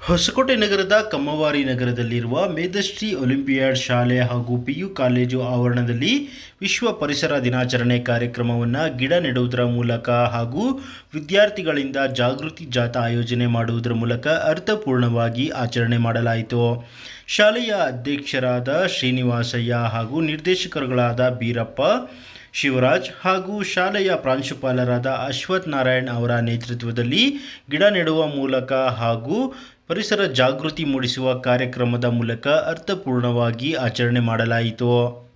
ಹೊಸಕೋಟೆ ನಗರದ ಕಮ್ಮವಾರಿ ನಗರದಲ್ಲಿರುವ ಮೇಧಶ್ರೀ ಒಲಿಂಪಿಯಾಡ್ ಶಾಲೆ ಹಾಗೂ ಪಿಯು ಕಾಲೇಜು ಆವರಣದಲ್ಲಿ ವಿಶ್ವ ಪರಿಸರ ದಿನಾಚರಣೆ ಕಾರ್ಯಕ್ರಮವನ್ನು ಗಿಡ ನೆಡುವುದರ ಮೂಲಕ ಹಾಗೂ ವಿದ್ಯಾರ್ಥಿಗಳಿಂದ ಜಾಗೃತಿ ಜಾಥಾ ಆಯೋಜನೆ ಮಾಡುವುದರ ಮೂಲಕ ಅರ್ಥಪೂರ್ಣವಾಗಿ ಆಚರಣೆ ಮಾಡಲಾಯಿತು. ಶಾಲೆಯ ಅಧ್ಯಕ್ಷರಾದ ಶ್ರೀನಿವಾಸಯ್ಯ ಹಾಗೂ ನಿರ್ದೇಶಕರುಗಳಾದ ಬೀರಪ್ಪ ಶಿವರಾಜ್ ಹಾಗೂ ಶಾಲೆಯ ಪ್ರಾಂಶುಪಾಲರಾದ ಅಶ್ವಥ್ ನಾರಾಯಣ್ ಅವರ ನೇತೃತ್ವದಲ್ಲಿ ಗಿಡ ನೆಡುವ ಮೂಲಕ ಹಾಗೂ ಪರಿಸರ ಜಾಗೃತಿ ಮೂಡಿಸುವ ಕಾರ್ಯಕ್ರಮದ ಮೂಲಕ ಅರ್ಥಪೂರ್ಣವಾಗಿ ಆಚರಣೆ ಮಾಡಲಾಯಿತು.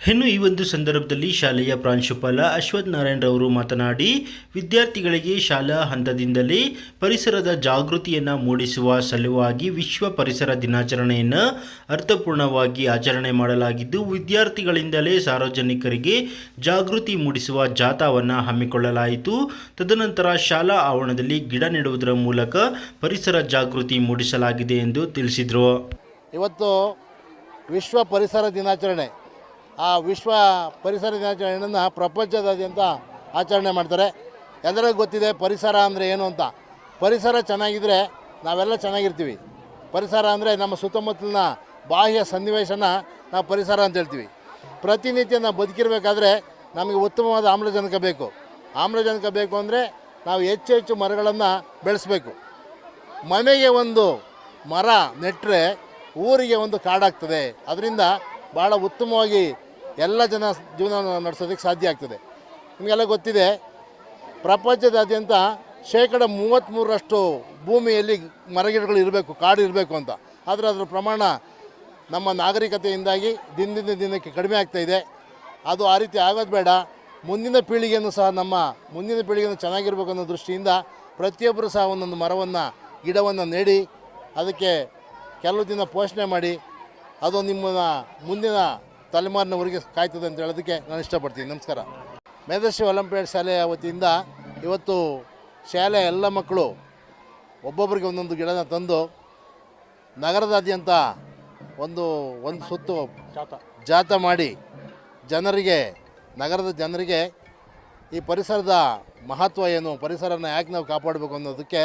ಇನ್ನು ಈ ಒಂದು ಸಂದರ್ಭದಲ್ಲಿ ಶಾಲೆಯ ಪ್ರಾಂಶುಪಾಲ ಅಶ್ವಥ್ ನಾರಾಯಣ್ ರವರು ಮಾತನಾಡಿ, ವಿದ್ಯಾರ್ಥಿಗಳಿಗೆ ಶಾಲಾ ಹಂತದಿಂದಲೇ ಪರಿಸರದ ಜಾಗೃತಿಯನ್ನು ಮೂಡಿಸುವ ಸಲುವಾಗಿ ವಿಶ್ವ ಪರಿಸರ ದಿನಾಚರಣೆಯನ್ನು ಅರ್ಥಪೂರ್ಣವಾಗಿ ಆಚರಣೆ ಮಾಡಲಾಗಿದ್ದು, ವಿದ್ಯಾರ್ಥಿಗಳಿಂದಲೇ ಸಾರ್ವಜನಿಕರಿಗೆ ಜಾಗೃತಿ ಮೂಡಿಸುವ ಜಾಥಾವನ್ನು ಹಮ್ಮಿಕೊಳ್ಳಲಾಯಿತು. ತದನಂತರ ಶಾಲಾ ಆವರಣದಲ್ಲಿ ಗಿಡ ನೆಡುವುದರ ಮೂಲಕ ಪರಿಸರ ಜಾಗೃತಿ ಮೂಡಿಸಲಾಗಿದೆ ಎಂದು ತಿಳಿಸಿದರು. ಇವತ್ತು ವಿಶ್ವ ಪರಿಸರ ದಿನಾಚರಣೆ. ಆ ವಿಶ್ವ ಪರಿಸರ ದಿನಾಚರಣೆಯನ್ನು ಪ್ರಪಂಚದಾದ್ಯಂತ ಆಚರಣೆ ಮಾಡ್ತಾರೆ. ಎಲ್ಲರಿಗೂ ಗೊತ್ತಿದೆ ಪರಿಸರ ಅಂದರೆ ಏನು ಅಂತ. ಪರಿಸರ ಚೆನ್ನಾಗಿದ್ದರೆ ನಾವೆಲ್ಲ ಚೆನ್ನಾಗಿರ್ತೀವಿ. ಪರಿಸರ ಅಂದರೆ ನಮ್ಮ ಸುತ್ತಮುತ್ತಲಿನ ಬಾಹ್ಯ ಸನ್ನಿವೇಶನ ನಾವು ಪರಿಸರ ಅಂತ ಹೇಳ್ತೀವಿ. ಪ್ರತಿನಿತ್ಯ ನಾವು ಬದುಕಿರಬೇಕಾದ್ರೆ ನಮಗೆ ಉತ್ತಮವಾದ ಆಮ್ಲಜನಕ ಬೇಕು. ಆಮ್ಲಜನಕ ಬೇಕು ಅಂದರೆ ನಾವು ಹೆಚ್ಚು ಹೆಚ್ಚು ಮರಗಳನ್ನು ಬೆಳೆಸಬೇಕು. ಮನೆಗೆ ಒಂದು ಮರ ನೆಟ್ಟರೆ ಊರಿಗೆ ಒಂದು ಕಾಡಾಗ್ತದೆ. ಅದರಿಂದ ಭಾಳ ಉತ್ತಮವಾಗಿ ಎಲ್ಲ ಜನ ಜೀವನ ನಡೆಸೋದಕ್ಕೆ ಸಾಧ್ಯ ಆಗ್ತದೆ. ನಿಮಗೆಲ್ಲ ಗೊತ್ತಿದೆ, ಪ್ರಪಂಚದಾದ್ಯಂತ ಶೇಕಡ ಮೂವತ್ತ್ಮೂರರಷ್ಟು ಭೂಮಿಯಲ್ಲಿ ಮರಗಿಡಗಳು ಇರಬೇಕು, ಕಾಡು ಇರಬೇಕು ಅಂತ. ಆದರೆ ಅದರ ಪ್ರಮಾಣ ನಮ್ಮ ನಾಗರಿಕತೆಯಿಂದಾಗಿ ದಿನದಿಂದ ದಿನಕ್ಕೆ ಕಡಿಮೆ ಆಗ್ತಾ ಇದೆ. ಅದು ಆ ರೀತಿ ಆಗೋದು ಬೇಡ. ಮುಂದಿನ ಪೀಳಿಗೆಯನ್ನು ಸಹ ನಮ್ಮ ಮುಂದಿನ ಪೀಳಿಗೆಯನ್ನು ಚೆನ್ನಾಗಿರ್ಬೇಕು ಅನ್ನೋ ದೃಷ್ಟಿಯಿಂದ ಪ್ರತಿಯೊಬ್ಬರು ಸಹ ಒಂದೊಂದು ಮರವನ್ನು, ಗಿಡವನ್ನು ನೆಡಿ, ಅದಕ್ಕೆ ಕೆಲವು ದಿನ ಪೋಷಣೆ ಮಾಡಿ, ಅದು ನಿಮ್ಮ ಮುಂದಿನ ತಲೆಮಾರಿನವರೆಗೆ ಕಾಯ್ತದೆ ಅಂತ ಹೇಳೋದಕ್ಕೆ ನಾನು ಇಷ್ಟಪಡ್ತೀನಿ. ನಮಸ್ಕಾರ. ಮೇಧಶ್ರೀ ಒಲಂಪಿಯಾಡ್ ಶಾಲೆಯ ವತಿಯಿಂದ ಇವತ್ತು ಶಾಲೆಯ ಎಲ್ಲ ಮಕ್ಕಳು ಒಬ್ಬೊಬ್ಬರಿಗೆ ಒಂದೊಂದು ಗಿಡನ ತಂದು ನಗರದಾದ್ಯಂತ ಒಂದು ಒಂದು ಸುತ್ತು ಜಾಥಾ ಮಾಡಿ ಜನರಿಗೆ, ನಗರದ ಜನರಿಗೆ ಈ ಪರಿಸರದ ಮಹತ್ವ ಏನು, ಪರಿಸರನ ಯಾಕೆ ನಾವು ಕಾಪಾಡಬೇಕು ಅನ್ನೋದಕ್ಕೆ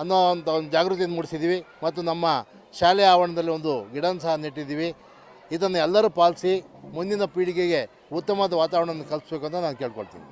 ಅನ್ನೋ ಒಂದು ಜಾಗೃತಿಯನ್ನು ಮೂಡಿಸಿದ್ದೀವಿ. ಮತ್ತು ನಮ್ಮ ಶಾಲೆ ಆವರಣದಲ್ಲಿ ಒಂದು ಗಿಡನ ಸಹ ನೆಟ್ಟಿದ್ದೀವಿ. ಇದನ್ನು ಎಲ್ಲರೂ ಪಾಲಿಸಿ ಮುಂದಿನ ಪೀಳಿಗೆಗೆ ಉತ್ತಮವಾದ ವಾತಾವರಣವನ್ನು ಕಲ್ಪಿಸ್ಬೇಕು ಅಂತ ನಾನು ಕೇಳ್ಕೊಳ್ತೀನಿ.